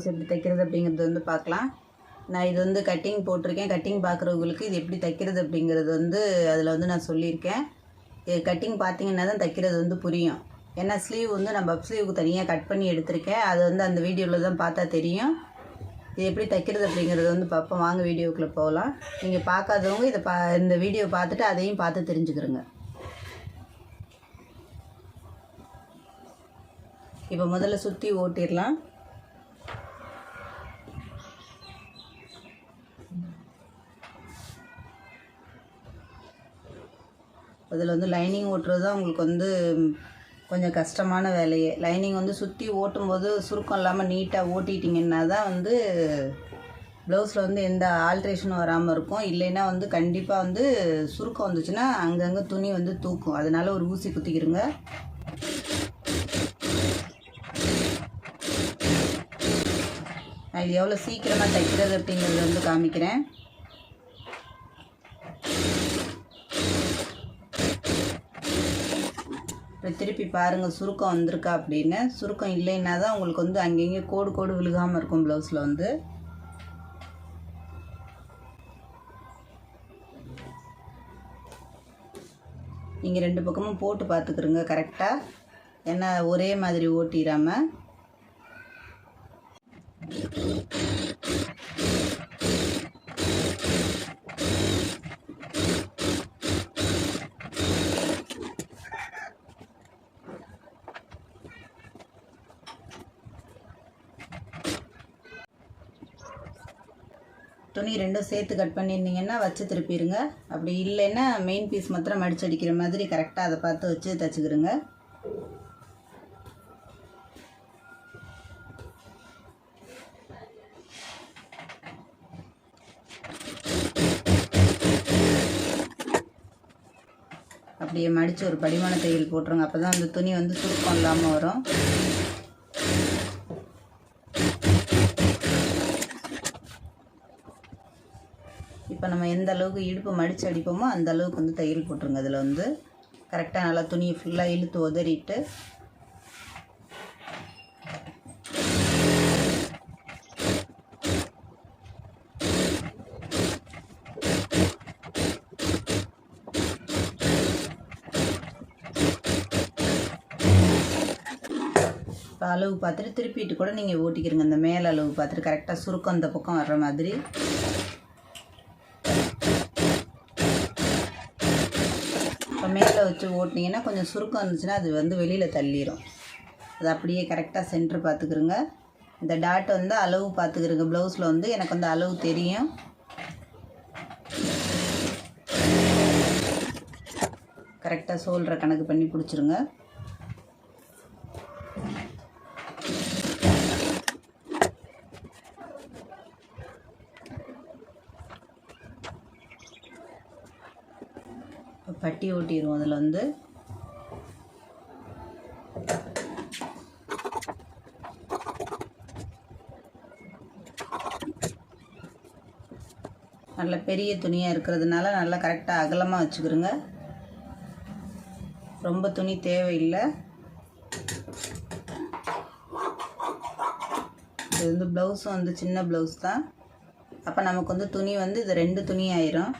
Blouse எப்படி தைக்கிறது அப்படிங்கிறது வந்து பார்க்கலாம். நான் இது வந்து கட்டிங் போட்டிருக்கேன். கட்டிங் பார்க்குறவங்களுக்கு இது எப்படி தைக்கிறது அப்படிங்கிறது வந்து அதில் வந்து நான் சொல்லியிருக்கேன். இது கட்டிங் பார்த்தீங்கன்னா தான் தைக்கிறது வந்து புரியும். ஏன்னா ஸ்லீவ் வந்து நான் பப் ஸ்லீவுக்கு தனியாக கட் பண்ணி எடுத்திருக்கேன். அது வந்து அந்த வீடியோவில் தான் பார்த்தா தெரியும். இது எப்படி தைக்கிறது அப்படிங்கிறது வந்து பார்ப்போம். வாங்க வீடியோக்குள்ளே போகலாம். நீங்கள் பார்க்காதவங்க இதை பா இந்த வீடியோ பார்த்துட்டு அதையும் பார்த்து தெரிஞ்சுக்கிறோங்க இப்போ முதல்ல சுற்றி ஓட்டிடலாம். அதில் வந்து லைனிங் ஓட்டுறது தான் உங்களுக்கு வந்து கொஞ்சம் கஷ்டமான வேலையே. லைனிங் வந்து சுற்றி ஓட்டும்போது சுருக்கம் இல்லாமல் நீட்டாக ஓட்டிட்டிங்கன்னா தான் வந்து ப்ளவுஸில் வந்து எந்த ஆல்ட்ரேஷனும் வராமல் இருக்கும். இல்லைன்னா வந்து கண்டிப்பாக வந்து சுருக்கம் வந்துச்சுன்னா அங்கங்கே துணி வந்து தூக்கும். அதனால ஒரு ஊசி குத்திக்கிருங்க. நான் இது எவ்வளோ சீக்கிரமாக தைக்கிறது அப்படிங்கிறது வந்து காமிக்கிறேன். இப்போ திருப்பி பாருங்கள் சுருக்கம் வந்திருக்கா அப்படின்னு. சுருக்கம் இல்லைன்னா தான் உங்களுக்கு வந்து அங்கங்கே கோடு கோடு விழுகாமல் இருக்கும் ப்ளவுஸில் வந்து. நீங்கள் ரெண்டு பக்கமும் போட்டு பார்த்துக்குறங்க கரெக்டாக ஏன்னா ஒரே மாதிரி ஓட்டிடாமல் துணி ரெண்டும் சேர்த்து கட் பண்ணியிருந்தீங்கன்னா வச்சு திருப்பிடுங்க அப்படி இல்லைன்னா மெயின் பீஸ் மாத்திரம் மடிச்சு அடிக்கிற மாதிரி கரெக்டாக அதை பார்த்து வச்சு தச்சுக்கிறோங்க அப்படியே மடித்து ஒரு படிமான தையல் போட்டுருங்க. அப்போ தான் அந்த துணி வந்து சுருக்கம் இல்லாமல் வரும் இப்போ நம்ம எந்த அளவுக்கு இடுப்பு மடித்து அடிப்போமோ அந்த அளவுக்கு வந்து தையல் போட்டுருங்க. அதில் வந்து கரெக்டாக நல்லா துணியை ஃபுல்லாக இழுத்து உதறிட்டு இப்போ அளவு பார்த்துட்டு திருப்பிட்டு கூட நீங்கள் ஓட்டிக்கிறங்க அந்த மேலே அளவு பார்த்துட்டு கரெக்டாக சுருக்கம் அந்த பக்கம் வர்ற மாதிரி இப்போ மேலே வச்சு ஓட்டினீங்கன்னா கொஞ்சம் சுருக்கம் இருந்துச்சுன்னா அது வந்து வெளியில் தள்ளிடும் அது அப்படியே கரெக்டாக சென்டர் பார்த்துக்குருங்க. இந்த டாட் வந்து அளவு பார்த்துக்குருங்க. ப்ளவுஸில் வந்து எனக்கு வந்து அளவு தெரியும். கரெக்டாக சோல்ற கணக்கு பண்ணி பிடிச்சிருங்க. பட்டி ஓட்டிடுவோம் அதில் வந்து. நல்ல பெரிய துணியாக இருக்கிறதுனால நல்லா கரெக்டாக அகலமாக வச்சுக்கிறோங்க ரொம்ப துணி தேவையில்லை. இது வந்து ப்ளவுஸும் வந்து சின்ன ப்ளவுஸ் தான். அப்போ நமக்கு வந்து துணி வந்து இது ரெண்டு துணி ஆயிரும்.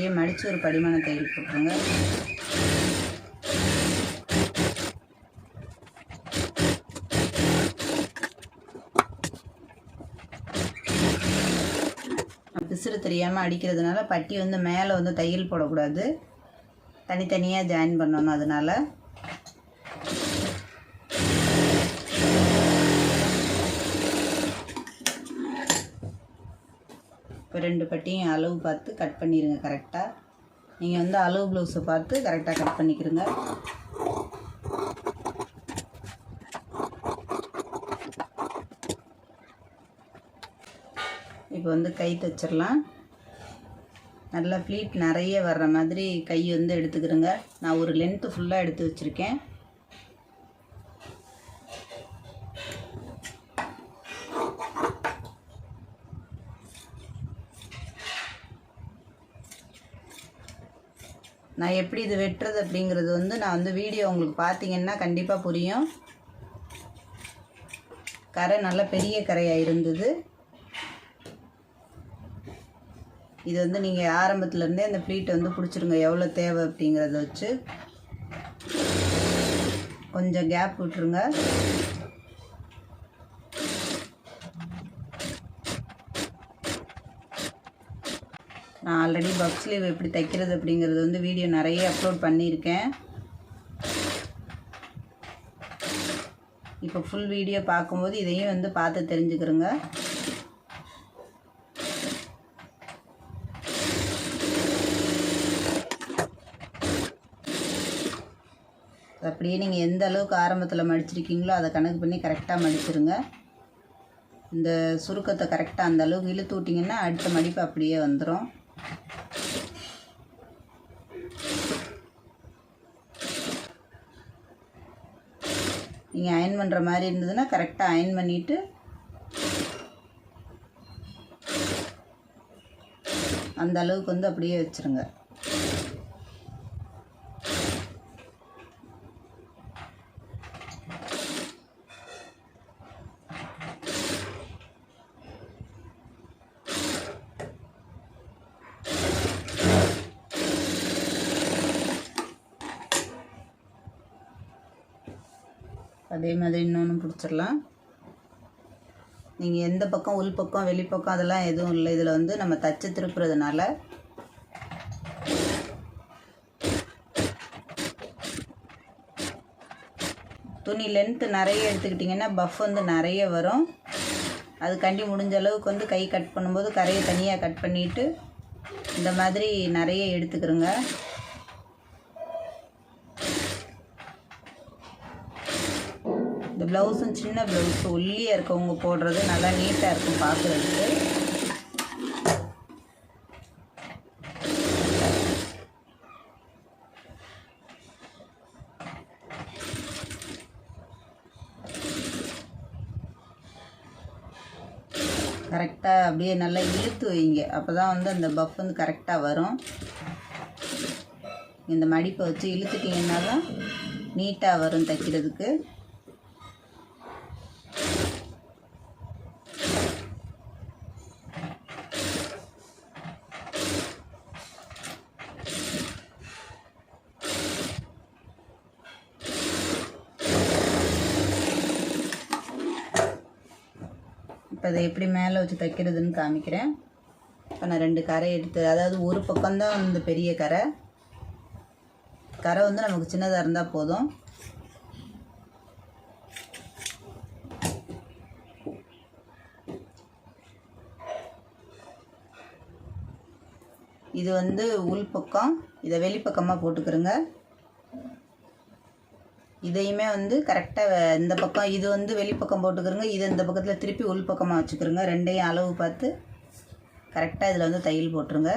அப்படியே மடித்து ஒரு படிமான தையல் போட்டுருங்க. பிசுறு தெரியாமல் அடிக்கிறதுனால பட்டி வந்து மேலே வந்து தையல் போடக்கூடாது. தனித்தனியாக ஜாயின் பண்ணணும் அதனால். இப்போ ரெண்டு பட்டியும் அளவு பார்த்து கட் பண்ணிடுங்க கரெக்டாக நீங்கள் வந்து அளவு ப்ளவுஸை பார்த்து கரெக்டாக கட் பண்ணிக்கிறங்க இப்போ வந்து கை தைச்சிடலாம் நல்லா ப்ளீட் நிறைய வர்ற மாதிரி கை வந்து எடுத்துக்கிறேங்க நான் ஒரு லென்த்து ஃபுல்லாக எடுத்து வச்சுருக்கேன். நான் எப்படி இது வெட்டுறது அப்படிங்கிறது வந்து நான் வந்து வீடியோ உங்களுக்கு பார்த்தீங்கன்னா கண்டிப்பாக புரியும். கரை நல்ல பெரிய கரையாக இருந்தது. இது வந்து நீங்கள் ஆரம்பத்துலேருந்தே அந்த ப்ளீட்டை வந்து பிடிச்சிருங்க எவ்வளோ தேவை அப்படிங்கிறத வச்சு. கொஞ்சம் கேப் விட்டுருங்க. ஆல்ரெடி பஃப் ஸ்லீவ் எப்படி தைக்கிறது அப்படிங்கிறது வந்து வீடியோ நிறைய அப்லோட் பண்ணியிருக்கேன். இப்போ ஃபுல் வீடியோ பார்க்கும்போது இதையும் வந்து பார்த்து தெரிஞ்சுக்கிறோங்க. அப்படியே நீங்கள் எந்த அளவுக்கு ஆரம்பத்தில் மடிச்சிருக்கீங்களோ அதை கணக்கு பண்ணி கரெக்டாக மடிச்சிருங்க. இந்த சுருக்கத்தை கரெக்டாக அந்த அளவுக்கு இழுத்து விட்டிங்கன்னா அடுத்த மடிப்பு அப்படியே வந்துடும் நீங்கள் அயன் பண்ணுற மாதிரி இருந்ததுன்னா கரெக்டாக அயன் பண்ணிவிட்டு அந்த அளவுக்கு வந்து அப்படியே வச்சுருங்க. அதே மாதிரி இன்னொன்று பிடிச்சிடலாம். நீங்கள் எந்த பக்கம் உள் பக்கம் வெளிப்பக்கம் அதெல்லாம் எதுவும் இல்லை. இதில் வந்து நம்ம தச்சு திருப்புறதுனால துணி லென்த்து நிறைய எடுத்துக்கிட்டிங்கன்னா பஃப் வந்து நிறைய வரும். அதுக்காண்டி முடிஞ்ச அளவுக்கு வந்து கை கட் பண்ணும்போது கரையை தனியாக கட் பண்ணிவிட்டு இந்த மாதிரி நிறைய எடுத்துக்கிறோங்க. ப்ளவுஸும் சின்ன ப்ளவுஸ். ஒல்லியாக இருக்கவங்க போடுறது நல்லா நீட்டாக இருக்கும் பார்க்குறதுக்கு. கரெக்டாக அப்படியே நல்லா இழுத்து வைங்க. அப்போ தான் வந்து அந்த பஃப் வந்து கரெக்டாக வரும். இந்த மடிப்பை வச்சு இழுத்துட்டிங்கன்னா தான் நீட்டாக வரும் தைக்கிறதுக்கு. இப்போ அதை எப்படி மேலே வச்சு தைக்கிறதுன்னு காமிக்கிறேன். இப்போ நான் ரெண்டு கரை எடுத்து அதாவது ஒரு பக்கம்தான் இந்த பெரிய கரை. கரை வந்து நமக்கு சின்னதாக இருந்தால் போதும். இது வந்து உள் பக்கம் இதை வெளிப்பக்கமாக போட்டுக்கிறோங்க. இதையுமே வந்து கரெக்டாக இந்த பக்கம் இது வந்து வெளிப்பக்கம் போட்டுக்கிறோங்க இது இந்த பக்கத்தில் திருப்பி உள் பக்கமாக வச்சுக்கிறோங்க. ரெண்டையும் அளவு பார்த்து கரெக்டாக இதில் வந்து தையல் போட்டுருங்க.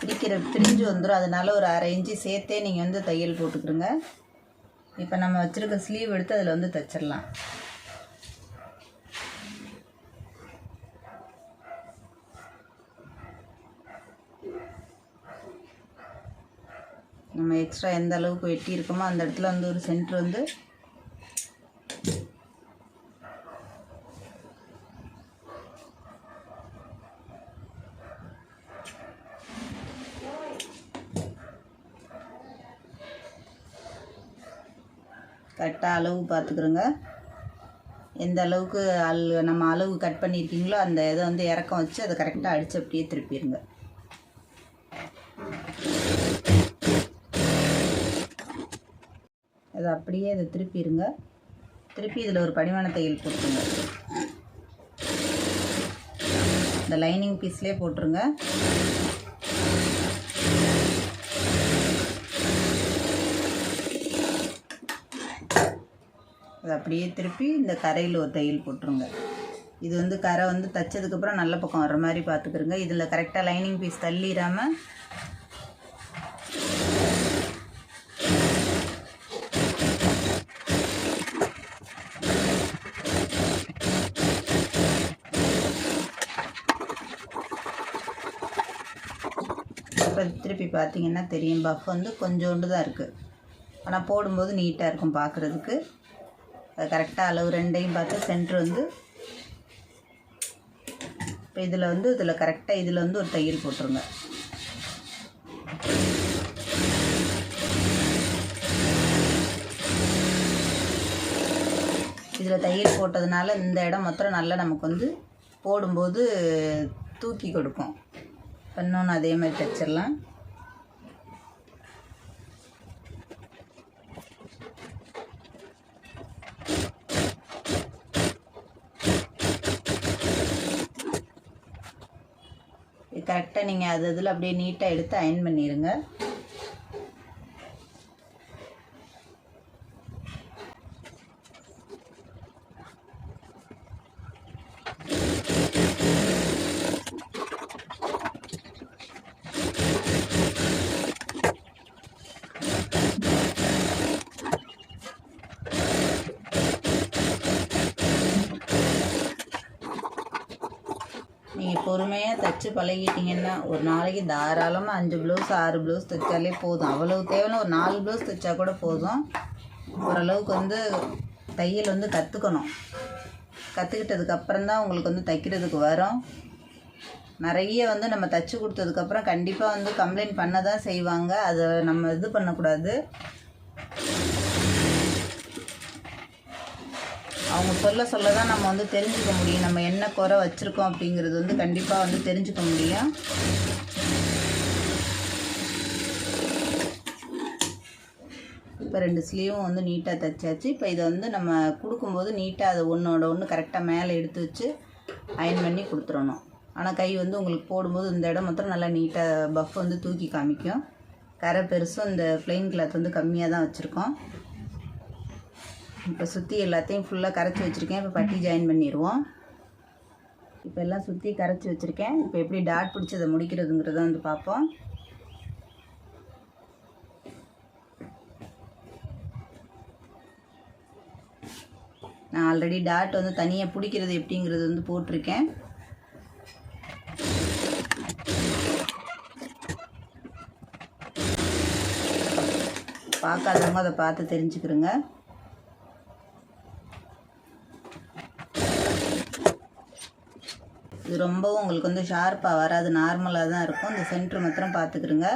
பிரிக்கிற பிரிஞ்சு வந்துடும் அதனால ஒரு அரை இன்ச்சு சேர்த்தே நீங்கள் வந்து தையல் போட்டுக்கிறோங்க. இப்போ நம்ம வச்சுருக்க ஸ்லீவ் எடுத்து அதில் வந்து தைச்சிடலாம் நம்ம எக்ஸ்ட்ரா எந்த அளவுக்கு வெட்டி இருக்கோமோ அந்த இடத்துல வந்து ஒரு சென்டர் வந்து கரெக்டாக அளவு பார்த்துக்குறோங்க. எந்த அளவுக்கு அல் நம்ம அளவு கட் பண்ணியிருக்கீங்களோ அந்த இதை வந்து இறக்கம் வச்சு அதை கரெக்டாக அடித்து அப்படியே திருப்பிடுங்க. அதை அப்படியே இதை திருப்பிடுங்க. திருப்பி இதில் ஒரு படிமான தையல் போட்டுருங்க இந்த லைனிங் பீஸ்லேயே போட்டுருங்க. அது அப்படியே திருப்பி இந்த கரையில் ஒரு தையல் போட்டுருங்க. இது வந்து கரை வந்து தைச்சதுக்கப்புறம் நல்ல பக்கம் வர மாதிரி பார்த்துக்குருங்க இதில் கரெக்டாக லைனிங் பீஸ் தள்ளிடாமல் இப்போ திருப்பி பார்த்தீங்கன்னா தெரியும். பஃப் வந்து கொஞ்சோண்டு தான் இருக்குது ஆனால் போடும்போது நீட்டாக இருக்கும் பார்க்குறதுக்கு அது கரெக்டாக அளவு ரெண்டையும் பார்த்து சென்ட்ரு வந்து இப்போ இதில் வந்து இதில் கரெக்டாக இதில் வந்து ஒரு தையல் போட்டுருங்க. இதில் தையல் போட்டதுனால இந்த இடம் மொத்தம் நல்லா நமக்கு வந்து போடும்போது தூக்கி கொடுக்கும். இன்னொன்று அதே மாதிரி தைச்சிடலாம் கரெக்டாக நீங்கள் அது இதில் அப்படியே நீட்டாக எடுத்து அயன் பண்ணிடுங்க நீங்கள் பொறுமையாக தைச்சு பழகிட்டீங்கன்னா ஒரு நாளைக்கு தாராளமாக அஞ்சு ப்ளவுஸ் ஆறு ப்ளவுஸ் தைச்சாலே போதும். அவ்வளவு தேவையில்ல ஒரு நாலு ப்ளவுஸ் தைச்சா கூட போதும். ஓரளவுக்கு வந்து தையல் வந்து கற்றுக்கணும் கற்றுக்கிட்டதுக்கப்புறம் தான் உங்களுக்கு வந்து தைக்கிறதுக்கு வரும். நிறைய வந்து நம்ம தைச்சி கொடுத்ததுக்கப்புறம் கண்டிப்பாக வந்து கம்ப்ளைண்ட் பண்ண தான் செய்வாங்க. அதை நம்ம இது பண்ணக்கூடாது. அவங்க சொல்ல சொல்ல தான் நம்ம வந்து தெரிஞ்சுக்க முடியும். நம்ம என்ன குறை வச்சுருக்கோம் அப்படிங்கிறது வந்து கண்டிப்பாக வந்து தெரிஞ்சுக்க முடியும். இப்போ ரெண்டு ஸ்லீவும் வந்து நீட்டாக தைச்சாச்சு. இப்போ இதை வந்து நம்ம கொடுக்கும்போது நீட்டாக அதை ஒன்றோட ஒன்று கரெக்டாக மேலே எடுத்து வச்சு அயன் பண்ணி கொடுத்துடணும். ஆனால் கை வந்து உங்களுக்கு போடும்போது இந்த இடம் மாத்திரம் நல்லா நீட்டாக பஃப் வந்து தூக்கி காமிக்கும். கரை பெருசும் இந்த ப்ளெயின் கிளாத் வந்து கம்மியாக தான் வச்சுருக்கோம். இப்போ சுற்றி எல்லாத்தையும் ஃபுல்லாக கரைச்சி வச்சுருக்கேன். இப்போ பட்டி ஜாயின் பண்ணிடுவோம் இப்போ எல்லாம் சுற்றி கரைச்சி வச்சுருக்கேன். இப்போ எப்படி டாட் பிடிச்சி அதை முடிக்கிறதுங்கிறத வந்து பார்ப்போம். நான் ஆல்ரெடி டாட் வந்து தனியாக பிடிக்கிறது எப்படிங்கிறது வந்து போட்டிருக்கேன். பார்க்காதவங்க அதை பார்த்து தெரிஞ்சுக்கிறோங்க. இது ரொம்பவும் உங்களுக்கு வந்து ஷார்ப்பாக வராது நார்மலாக தான் இருக்கும். இந்த சென்ட்ரு மாத்திரம் பார்த்துக்கிறோங்க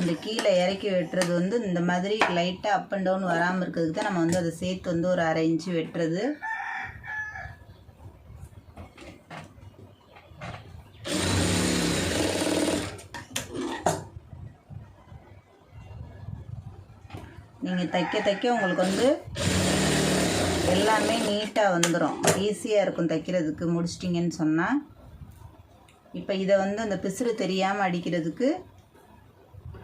இந்த கீழே இறக்கி வெட்டுறது வந்து இந்த மாதிரி லைட்டாக அப் அண்ட் டவுன் வராமல் இருக்கிறதுக்கு தான் நம்ம வந்து அதை சேர்த்து வந்து ஒரு அரை இன்ச்சு வெட்டுறது. நீங்கள் தைக்க தைக்க உங்களுக்கு வந்து எல்லாமே நீட்டாக வந்துடும் ஈஸியாக இருக்கும் தைக்கிறதுக்கு. முடிச்சிட்டிங்கன்னு சொன்னால் இப்போ இதை வந்து அந்த பிசுறு தெரியாமல் அடிக்கிறதுக்கு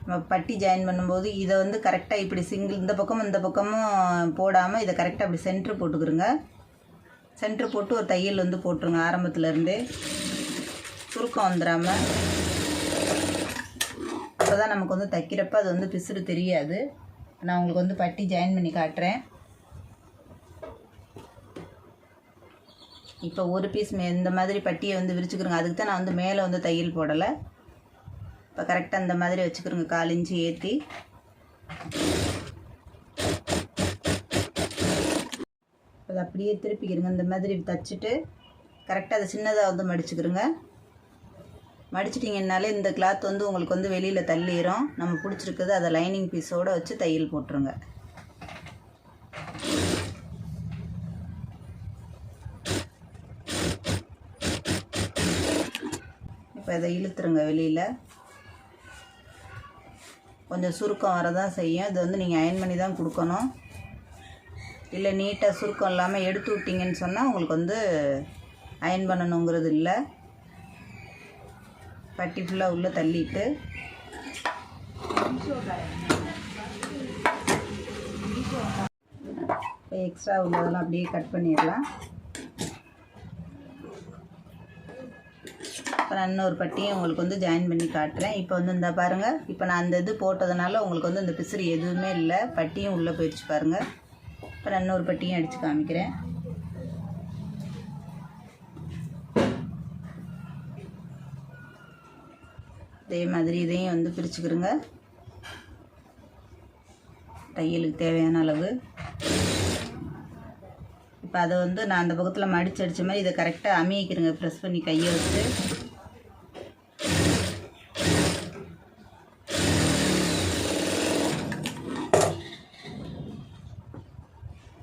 நம்ம பட்டி ஜாயின் பண்ணும்போது இதை வந்து கரெக்டாக இப்படி சிங்கிள் இந்த பக்கமும் இந்த பக்கமும் போடாமல் இதை கரெக்டாக அப்படி சென்ட்ரு போட்டுக்கிறோங்க சென்ட்ரு போட்டு ஒரு தையல் வந்து போட்டுருங்க ஆரம்பத்துலேருந்தே சுருக்கம் வந்துடாமல் அப்போ தான் நமக்கு வந்து தைக்கிறப்ப அது வந்து பிசுறு தெரியாது. நான் உங்களுக்கு வந்து பட்டி ஜாயின் பண்ணி காட்டுறேன். இப்போ ஒரு பீஸ் மே இந்த மாதிரி பட்டியை வந்து விரிச்சுக்கிறோங்க. அதுக்கு தான் நான் வந்து மேலே வந்து தையல் போடலை. இப்போ கரெக்டாக இந்த மாதிரி வச்சுக்கிறோங்க. கால் இன்ச்சு ஏற்றி அதை அப்படியே திருப்பிக்கிறங்க. இந்த மாதிரி தச்சுட்டு கரெக்டாக அதை சின்னதாக வந்து மடிச்சுக்கிறோங்க. மடிச்சிட்டிங்கனாலே இந்த கிளாத் வந்து உங்களுக்கு வந்து வெளியில் தள்ளிடும் நம்ம பிடிச்சிருக்குது அதை லைனிங் பீஸோடு வச்சு தையல் போட்டுருங்க. இப்போ இதை இழுத்துருங்க வெளியில். கொஞ்சம் சுருக்கம் வரதான் செய்யும். இது வந்து நீங்கள் அயன் பண்ணி தான் கொடுக்கணும். இல்லை நீட்டாக சுருக்கம் இல்லாமல் எடுத்து விட்டிங்கன்னு சொன்னால் உங்களுக்கு வந்து அயன் பண்ணணுங்கிறது இல்லை. பட்டி ஃபுல்லாக உள்ளே தள்ளிட்டு. எக்ஸ்ட்ரா உள்ளதெல்லாம் அப்படியே கட் பண்ணிடலாம். இப்போ நான் இன்னொரு பட்டியும் உங்களுக்கு வந்து ஜாயின் பண்ணி காட்டுறேன். இப்போ வந்து இந்த பாருங்கள் இப்போ நான் அந்த இது போட்டதுனால உங்களுக்கு வந்து இந்த பிசிறி எதுவுமே இல்லை. பட்டியும் உள்ளே போயிடுச்சு பாருங்கள் இப்போ நான் இன்னொரு பட்டியும் அடித்து காமிக்கிறேன். இதே மாதிரி இதையும் வந்து பிரிச்சுக்கிறோங்க தையலுக்கு தேவையான அளவு. இப்போ அதை வந்து நான் அந்த பக்கத்தில் மடிச்சு அடித்த மாதிரி இதை கரெக்டாக அமிக்கிருங்க. ப்ரெஸ் பண்ணி கையை வச்சு.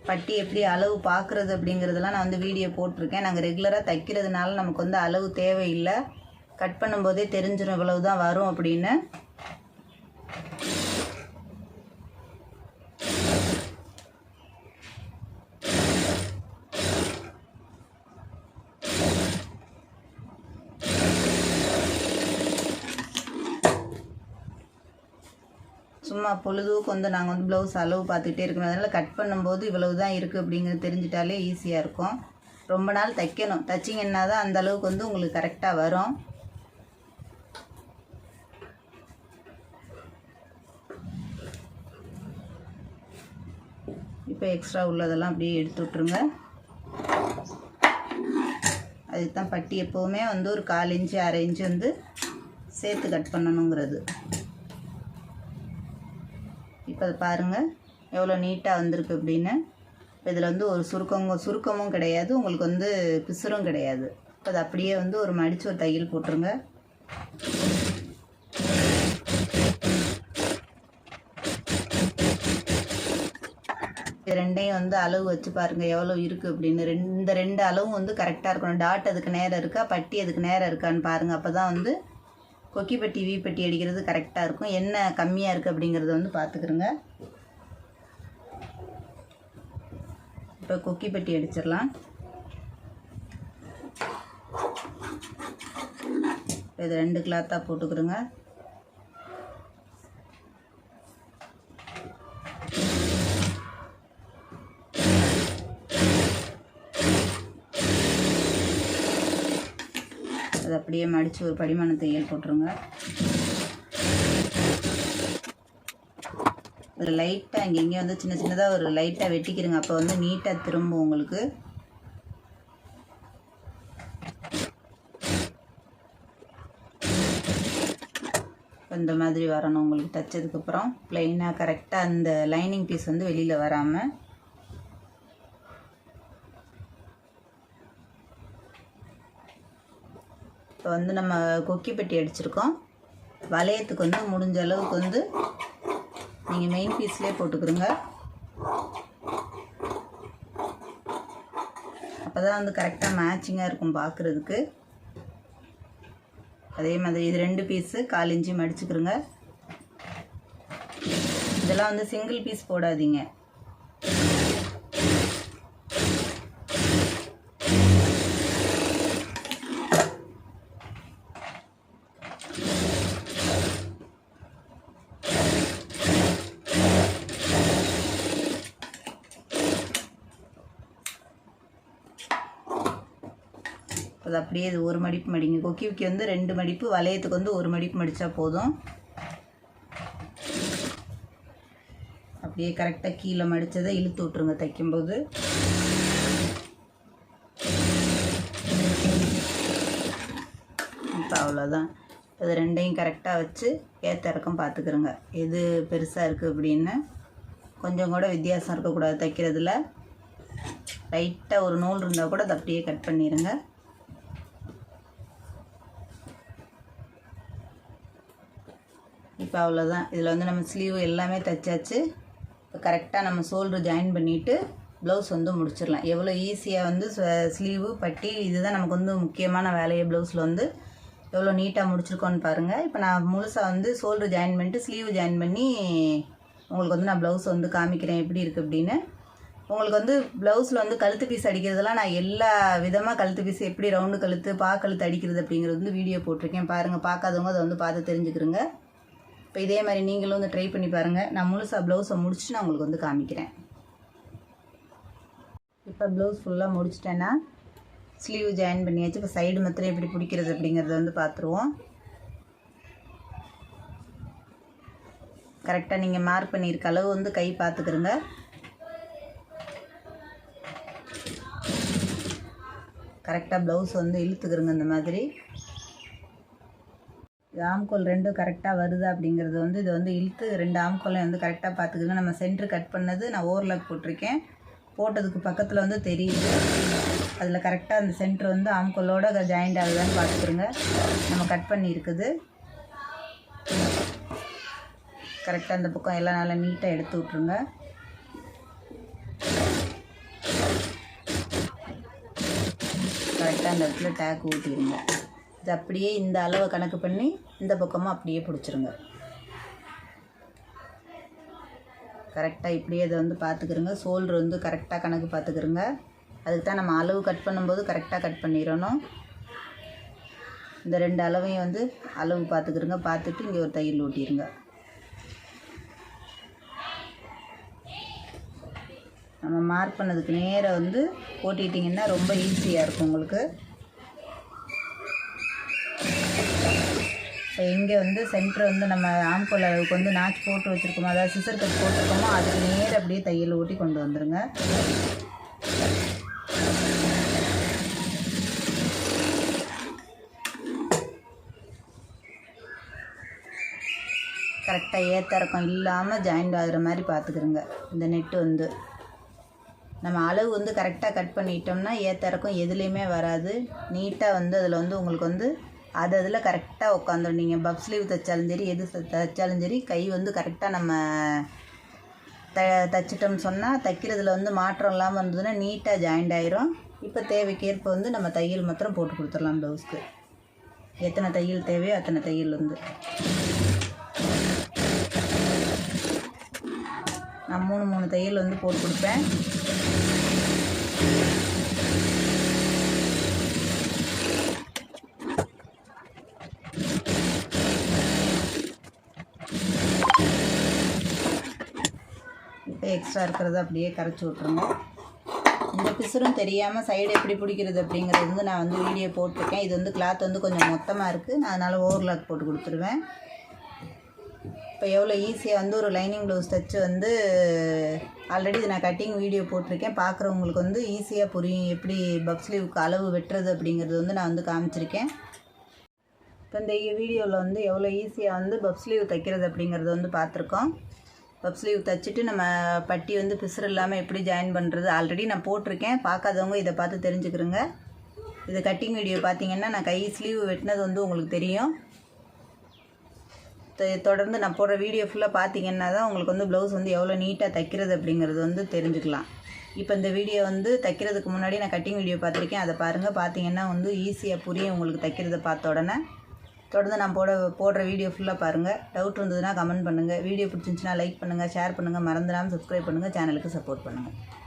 பட்டி எப்படி அளவு பார்க்குறது அப்படிங்கிறதெல்லாம் நான் வந்து வீடியோ போட்டிருக்கேன். நாங்கள் ரெகுலராக தைக்கிறதுனால நமக்கு வந்து அளவு தேவையில்லை. கட் பண்ணும்போதே தெரிஞ்சிடும் இவ்வளவு தான் வரும் அப்படின்னு. சும்மா பொழுதுக்கு வந்து நாங்கள் வந்து ப்ளவுஸ் அளவு பார்த்துக்கிட்டே இருக்கணும் அதனால் கட் பண்ணும்போது இவ்வளவு தான் இருக்குது அப்படிங்கிறது தெரிஞ்சிட்டாலே ஈஸியாக இருக்கும். ரொம்ப நாள் தைக்கணும். தைச்சிங்கன்னா தான் அந்த அளவுக்கு வந்து உங்களுக்கு கரெக்டாக வரும். இப்போ எக்ஸ்ட்ரா உள்ளதெல்லாம் அப்படியே எடுத்து விட்ருங்க அதுக்கு தான் பட்டி எப்போவுமே வந்து ஒரு கால் இன்ச்சு அரை இன்ச்சு வந்து சேர்த்து கட் பண்ணணுங்கிறது. இப்போ அதை பாருங்கள் எவ்வளோ நீட்டாக வந்திருக்கு அப்படின்னு. இப்போ இதில் வந்து ஒரு சுருக்கம் சுருக்கமும் கிடையாது உங்களுக்கு வந்து பிசுரும் கிடையாது. இப்போ அது அப்படியே வந்து ஒரு மடித்து ஒரு தையல் போட்டுருங்க. இது ரெண்டையும் வந்து அளவு வச்சு பாருங்கள் எவ்வளோ இருக்குது அப்படின்னு. ரெண்டு இந்த ரெண்டு அளவும் வந்து கரெக்டாக இருக்கணும். டாட் அதுக்கு நேரம் இருக்கா? பட்டி அதுக்கு நேரம் இருக்கான்னு பாருங்கள் அப்போ தான் வந்து கொக்கி பட்டி வீ பட்டி அடிக்கிறது கரெக்டாக இருக்கும். என்ன கம்மியாக இருக்குது அப்படிங்கிறத வந்து பார்த்துக்கிறோங்க இப்போ கொக்கி பட்டி அடிச்சிடலாம் இது ரெண்டு கிளாத்தாக போட்டுக்கிறோங்க. அதை அப்படியே மடித்து ஒரு படிமான தையல் போட்டுருங்க. ஒரு லைட்டாக இங்கே இங்கே வந்து சின்ன சின்னதாக ஒரு லைட்டாக வெட்டிக்கிறங்க. அப்போ வந்து நீட்டாக திரும்பும் உங்களுக்கு. இந்த மாதிரி வரணும் உங்களுக்கு தைச்சதுக்கப்புறம் ப்ளைனாக கரெக்டாக அந்த லைனிங் பீஸ் வந்து வெளியில் வராமல் இப்போ வந்து நம்ம கொக்கி பெட்டி அடிச்சிருக்கோம். வளையத்துக்கு வந்து முடிஞ்ச அளவுக்கு வந்து நீங்கள் மெயின் பீஸ்லேயே போட்டுக்கிறோங்க அப்போ தான் வந்து கரெக்டாக மேட்சிங்காக இருக்கும் பார்க்குறதுக்கு அதே மாதிரி இது ரெண்டு பீஸு கால் இஞ்சி மடிச்சுக்கிறோங்க இதெல்லாம் வந்து சிங்கிள் பீஸ் போடாதீங்க அது அப்படியே இது ஒரு மடிப்பு மடிங்க. கொக்கிக்கு வந்து ரெண்டு மடிப்பு வளையத்துக்கு வந்து ஒரு மடிப்பு மடித்தா போதும். அப்படியே கரெக்டாக கீழே மடித்ததை இழுத்து விட்ருங்க தைக்கும்போது. இப்போ அவ்வளோதான் இது ரெண்டையும் கரெக்டாக வச்சு ஏற்ற இறக்கம் பார்த்துக்கிறோங்க எது பெருசாக இருக்குது அப்படின்னு கொஞ்சம் கூட வித்தியாசம் இருக்கக்கூடாது தைக்கிறதுல. லைட்டாக ஒரு நூல் இருந்தால் கூட அதை அப்படியே கட் பண்ணிடுங்க இப்போ அவ்வளோதான் இதில் வந்து நம்ம ஸ்லீவ் எல்லாமே தைச்சாச்சு. இப்போ கரெக்டாக நம்ம ஷோல்டர் ஜாயின் பண்ணிவிட்டு ப்ளவுஸ் வந்து முடிச்சிடலாம். எவ்வளோ ஈஸியாக வந்து ஸ்லீவு பட்டி இதுதான் நமக்கு வந்து முக்கியமான வேலையை ப்ளவுஸில் வந்து. எவ்வளோ நீட்டாக முடிச்சிருக்கோன்னு பாருங்கள் இப்போ நான் முழுசாக வந்து ஷோல்டர் ஜாயின் பண்ணிட்டு ஸ்லீவ் ஜாயின் பண்ணி உங்களுக்கு வந்து நான் ப்ளவுஸ் வந்து காமிக்கிறேன் எப்படி இருக்குது அப்படின்னு. உங்களுக்கு வந்து ப்ளவுஸில் வந்து கழுத்து பீஸ் அடிக்கிறதெல்லாம் நான் எல்லா விதமாக கழுத்து பீஸ் எப்படி ரவுண்டு கழுத்து பா கழுத்து அடிக்கிறது அப்படிங்கிறது வந்து வீடியோ போட்டிருக்கேன். பாருங்கள் பார்க்காதவங்க அதை வந்து பார்த்து தெரிஞ்சுக்கிறேங்க. இப்போ இதே மாதிரி நீங்களும் வந்து ட்ரை பண்ணி பாருங்கள் நான் முழுசாக ப்ளவுஸை முடிச்சுட்டு நான் உங்களுக்கு வந்து காமிக்கிறேன். இப்போ ப்ளவுஸ் ஃபுல்லாக முடிச்சிட்டேன்னா ஸ்லீவ் ஜாயின் பண்ணியாச்சு. இப்போ சைடு மாத்திரம் எப்படி பிடிக்கிறது அப்படிங்கிறத வந்து பார்த்துருவோம் கரெக்டாக நீங்கள் மார்க் பண்ணியிருக்க அளவு வந்து கை பார்த்துக்கிறங்க கரெக்டாக ப்ளவுஸ் வந்து இழுத்துக்கிறங்க இந்த மாதிரி. இது ஆம்கோல் ரெண்டும் கரெக்டாக வருதா அப்படிங்கிறது வந்து இது வந்து இழுத்து ரெண்டு ஆம்கோலையும் வந்து கரெக்டாக பார்த்துக்குங்க நம்ம சென்ட்ரு கட் பண்ணது நான் ஓவர்லாக் போட்டிருக்கேன். போட்டதுக்கு பக்கத்தில் வந்து தெரியுது. அதில் கரெக்டாக அந்த சென்ட்ரு வந்து ஆம்கோலோட ஜாயிண்ட் ஆகுதான்னு பார்த்துக்குருங்க. நம்ம கட் பண்ணி இருக்குது. கரெக்டாக அந்த பக்கம் எல்லாம் நல்லா நீட்டாக எடுத்து விட்ருங்க கரெக்டாக அந்த இடத்துல டேக் ஊட்டிடுங்க இது அப்படியே இந்த அளவை கணக்கு பண்ணி இந்த பக்கமும் அப்படியே பிடிச்சிருங்க. கரெக்டாக இப்படியே இதை வந்து பார்த்துக்கிறோங்க. சோல்ரு வந்து கரெக்டாக கணக்கு பார்த்துக்கிறோங்க. அதுக்கு தான் நம்ம அளவு கட் பண்ணும்போது கரெக்டாக கட் பண்ணிடணும். இந்த ரெண்டு அளவையும் வந்து அளவு பார்த்துக்கிறோங்க. பார்த்துட்டு இங்கே ஒரு தையல் ஊட்டிடுங்க நம்ம மார்க் பண்ணதுக்கு நேராக வந்து ஓட்டிட்டிங்கன்னா ரொம்ப ஈஸியாக இருக்கும் உங்களுக்கு. இப்போ இங்கே வந்து சென்டர் வந்து நம்ம ஆம்கோல் அளவுக்கு வந்து நாச் போட்டு வச்சுருக்கோமோ அதாவது சிசர் கட் போட்டிருக்கோமோ அதுக்கு நேர் அப்படியே தையல் ஓட்டி கொண்டு வந்துடுங்க கரெக்டாக ஏற்ற இறக்கம் இல்லாமல் ஜாயிண்ட் ஆகுற மாதிரி பார்த்துக்குறோங்க இந்த நெட்டு வந்து. நம்ம அளவு வந்து கரெக்டாக கட் பண்ணிட்டோம்னா ஏற்ற இறக்கம் எதுலேயுமே வராது. நீட்டாக வந்து அதில் வந்து உங்களுக்கு வந்து அது அதில் கரெக்டாக உட்காந்துடும் நீங்கள் பப் ஸ்லீவ் தைச்சாலும் சரி எது தைச்சாலும் சரி கை வந்து கரெக்டாக நம்ம த தைச்சிட்டோம்னு சொன்னால் தைக்கிறதுல வந்து மாற்றம் இல்லாமல் இருந்ததுன்னா நீட்டாக ஜாயிண்ட் ஆயிரும். இப்போ தேவைக்கேற்ப வந்து நம்ம தையல் மாத்திரம் போட்டு கொடுத்துடலாம் ப்ளவுஸ்க்கு எத்தனை தையல் தேவையோ அத்தனை தையல் வந்து. நான் மூணு மூணு தையல் வந்து போட்டு கொடுப்பேன் இப்போ எக்ஸ்ட்ரா இருக்கிறத அப்படியே கரைச்சி விட்ருங்க இந்த பிசுறும் தெரியாமல் சைடு எப்படி பிடிக்கிறது அப்படிங்கிறது வந்து நான் வந்து வீடியோ போட்டிருக்கேன். இது வந்து கிளாத் வந்து கொஞ்சம் மொத்தமாக இருக்குது நான் அதனால் ஓவர்லாக் போட்டு கொடுத்துருவேன். இப்போ எவ்வளோ ஈஸியாக வந்து ஒரு லைனிங் ப்ளவுஸ் தைச்சு வந்து ஆல்ரெடி இது நான் கட்டிங் வீடியோ போட்டிருக்கேன். பார்க்குறவங்களுக்கு வந்து ஈஸியாக புரியும் எப்படி பப் ஸ்லீவுக்கு அளவு வெட்டுறது அப்படிங்கிறது வந்து நான் வந்து காமிச்சிருக்கேன். இப்போ இந்த வீடியோவில் வந்து எவ்வளோ ஈஸியாக வந்து பப் ஸ்லீவ் தைக்கிறது அப்படிங்கிறது வந்து பார்த்துருக்கோம். பப் ஸ்லீவ் தைச்சிட்டு நம்ம பட்டி வந்து பிசுறு இல்லாமல் எப்படி ஜாயின் பண்ணுறது ஆல்ரெடி நான் போட்டிருக்கேன். பார்க்காதவங்க இதை பார்த்து தெரிஞ்சுக்கிறோங்க இது கட்டிங் வீடியோ பார்த்தீங்கன்னா நான் கை ஸ்லீவ் வெட்டினது வந்து உங்களுக்கு தெரியும். தொடர்ந்து நான் போடுற வீடியோ ஃபுல்லாக பார்த்தீங்கன்னா தான் உங்களுக்கு வந்து ப்ளவுஸ் வந்து எவ்வளோ நீட்டாக தைக்கிறது அப்படிங்கிறது வந்து தெரிஞ்சுக்கலாம். இப்போ இந்த வீடியோ வந்து தைக்கிறதுக்கு முன்னாடி நான் கட்டிங் வீடியோ பார்த்துருக்கேன். அதை பாருங்கள் பார்த்தீங்கன்னா வந்து ஈஸியாக புரியும் உங்களுக்கு தைக்கிறத பார்த்த உடனே. தொடர்ந்து நான் போட போடுற வீடியோ ஃபுல்லாக பாருங்கள் டவுட் இருந்ததுன்னா கமெண்ட் பண்ணுங்கள் வீடியோ பிடிச்சிருந்துச்சுன்னா லைக் பண்ணுங்கள் ஷேர் பண்ணுங்கள் மறந்துடாமல் சப்ஸ்கிரைப் பண்ணுங்கள் சேனலுக்கு சப்போர்ட் பண்ணுங்கள்